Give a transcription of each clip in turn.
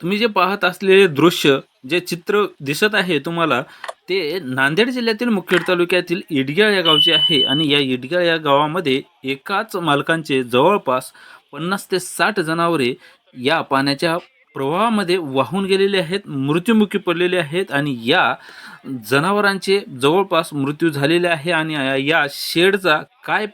तुम्ही जे पाहत असलेले दृश्य जे चित्र दिसत आहे तुम्हाला ते नांदेड जिल्ह्यातील मुखेड तालुक्यातील इडग्याळ या गावचे आहे आणि या इडग्याळ या गावामध्ये एकाच मालकांचे जवळपास पन्नास ते साठ जनावरे या पाण्याच्या प्रवाहामध्ये वाहून गेलेले आहेत मृत्युमुखी पडलेले आहेत आणि या जनावरांचे जवळपास मृत्यू झालेले आहे आणि या- शेडचा काय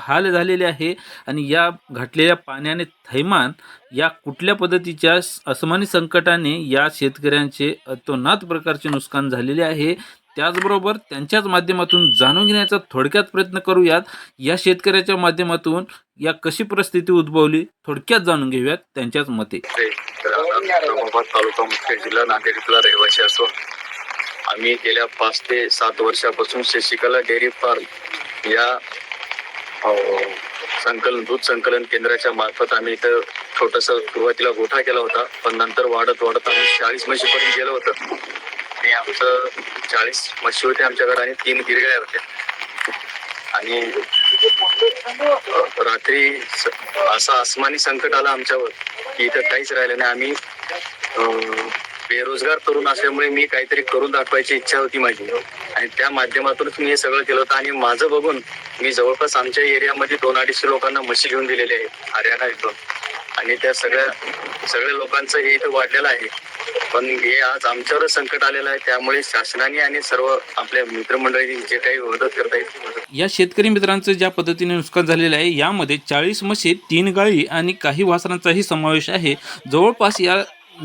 हाल झालेले आहे आणि या घाटलेल्या पाण्याने थैमान या कुठल्या पद्धतीच्या असमानी संकटाने या शेतकऱ्यांचे अतोनात प्रकारचे नुकसान झालेले आहे. त्याचबरोबर त्यांच्याच माध्यमातून जाणून घेण्याचा थोडक्यात प्रयत्न करूयात. या शेतकऱ्याच्या माध्यमातून या कशी परिस्थिती उद्भवली थोडक्यात जाणून घेऊयात त्यांच्याच मते. औरंगाबाद तालुका मुखेड जिल्हा नांदेड इथला रहिवासी असून आम्ही गेल्या पाच ते सात वर्षापासून शशिकला डेअरी फार्म या संकलन दूध संकलन केंद्राच्या मार्फत आम्ही इथं छोटस सुरुवातीला गोठा केला होता. पण नंतर वाढत वाढत आम्ही चाळीस म्हशीपर्यंत गेलो होतं. आणि आमचं चाळीस म्हशी होते आमच्याकडे आणि तीन गिरगाया होत्या. आणि रात्री असा असं आसमानी संकट आलं आमच्यावर. की इथं काहीच राहिलं नाही. आम्ही अं, बेरोजगार तरुण असल्यामुळे मी काहीतरी करून दाखवायची इच्छा होती माझी. आणि त्या माध्यमातूनच मी हे सगळं केलं होतं. आणि माझं बघून मी जवळपास आमच्या एरियामध्ये दोन अडीचशे लोकांना म्हशी घेऊन दिलेले आहेत. हरियाणा इथून आणि त्या सगळ्या सगळ्या लोकांचं हे इथं वाढलेलं आहे. पण हे आज आमच्यावरच संकट आलेलं आहे त्यामुळे शासनाने आणि सर्व आपल्या मित्रमंडळी जे काही मदत करता येईल या शेतकरी मित्रांचं ज्या पद्धतीने नुकसान झालेलं आहे यामध्ये चाळीस म्हशी तीन गाळी आणि काही वासरांचाही समावेश आहे. जवळपास या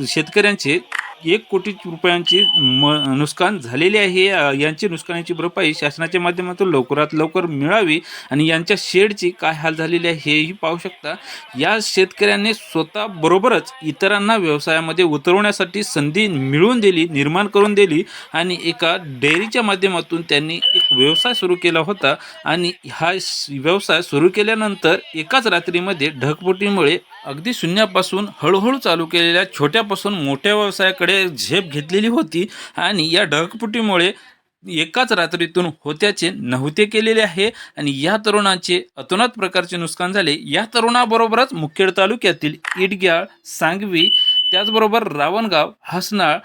शेतकऱ्यांचे एक कोटी रुपयांचे म नुकसान झालेले आहे. यांची नुकसानीची भरपाई शासनाच्या माध्यमातून लवकरात लवकर मिळावी आणि यांच्या शेडची काय हाल झालेली आहे हेही पाहू शकता. या शेतकऱ्यांनी स्वतः बरोबरच इतरांना व्यवसायामध्ये उतरवण्यासाठी संधी मिळवून दिली निर्माण करून दिली आणि एका डेअरीच्या माध्यमातून त्यांनी एक व्यवसाय सुरू केला होता. आणि हा व्यवसाय सुरू केल्यानंतर एकाच रात्रीमध्ये ढगफुटीमुळे अगदी शून्यापासून हळूहळू चालू केलेल्या छोट्यापासून मोठ्या व्यवसायाकडे झेप घेतलेली होती आणि या ढगपुटीमुळे एकाच रात्रीतून होत्याचे नव्हते केलेले आहे आणि या तरुणाचे अतोनात प्रकारचे नुकसान झाले. या तरुणाबरोबरच मुखेड तालुक्यातील इटग्याळ सांगवी त्याचबरोबर रावणगाव हसनाळ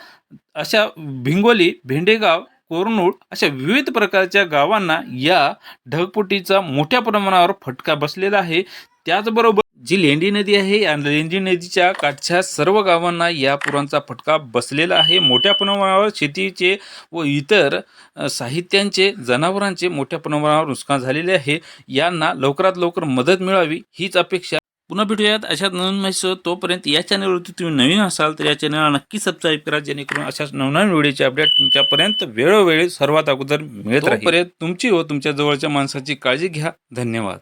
अशा भिंगोली भेंडेगाव कोरनूळ अशा विविध प्रकारच्या गावांना या ढगपुटीचा मोठ्या प्रमाणावर फटका बसलेला आहे. त्याचबरोबर जी लेंडी नदी आहे या लेंडी नदीच्या काठच्या सर्व गावांना या पुरांचा फटका बसलेला आहे. मोठ्या प्रमाणावर शेतीचे व इतर साहित्यांचे जनावरांचे मोठ्या प्रमाणावर नुकसान झालेले आहे. यांना लवकरात लवकर मदत मिळावी हीच अपेक्षा पुन्हा भेटूयात अशा नवीन माहिती तोपर्यंत या चॅनलवरती तुम्ही नवीन असाल तर या चॅनलला नक्की सबस्क्राईब करा जेणेकरून अशाच नवनवीन व्हिडिओचे अपडेट तुमच्यापर्यंत वेळोवेळी सर्वात अगोदर मिळत राहील. तुमची व तुमच्या जवळच्या माणसाची काळजी घ्या. धन्यवाद.